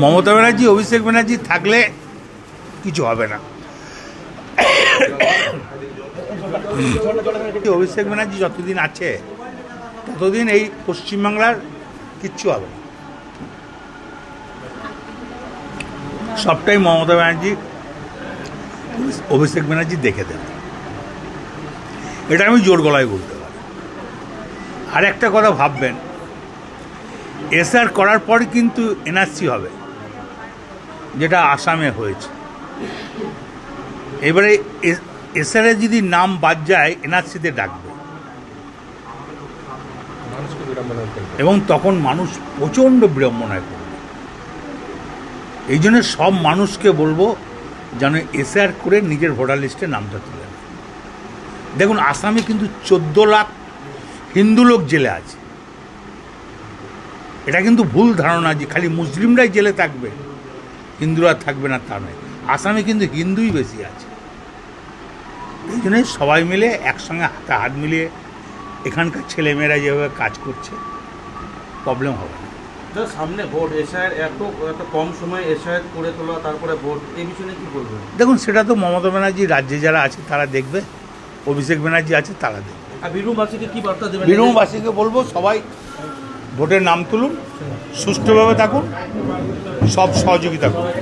মমতা ব্যানার্জি, অভিষেক ব্যানার্জি থাকলে কিছু হবে না। অভিষেক ব্যানার্জি যতদিন আছে, ততদিন এই পশ্চিমবাংলার কিচ্ছু হবে সবটাই মমতা ব্যানার্জি, অভিষেক ব্যানার্জি দেখে দেবে। এটা আমি জোর গলায় বলতে পারি। আর একটা কথা ভাববেন, এসআর করার পর কিন্তু এনআরসি হবে। যেটা আসামে হয়েছে। এবারে এসআরে যদি নাম বাদ যায়, এনআরসিতে ডাকবে। এবং তখন মানুষ প্রচণ্ড বিড়ম্বনায় পড়বে। এই জন্য সব মানুষকে বলব, যেন এসআর করে নিজের ভোটার লিস্টে নামটা তুলে দেখুন, আসামে কিন্তু চোদ্দ লাখ হিন্দু লোক জেলে আছে। এটা কিন্তু ভুল ধারণা যে খালি মুসলিমরাই জেলে থাকবে। হিন্দুরা থাকবে না তা নয়। আসামে কিন্তু হিন্দুই বেশি আছে। এই জন্যই সবাই মিলে একসঙ্গে হাতে হাত মিলিয়ে এখানকার ছেলেমেয়েরা যেভাবে কাজ করছে প্রবলেম হবে না। সামনে ভোট এসআইয়ের এত এত কম সময়ে এসআইয়ের করে তোলা তারপরে ভোট এই বিষয়ে কি বলবেন? দেখুন সেটা তো মমতা ব্যানার্জি রাজ্যে যারা আছে তারা দেখবে অভিষেক ব্যানার্জি আছে তারা দেখবে। আর বীরভূমবাসীকে কি বার্তা দেবেন? বীরভূমবাসীকে বলব সবাই ভোটের নাম তুলুন সুষ্ঠুভাবে থাকুন সব সহযোগিতা করুন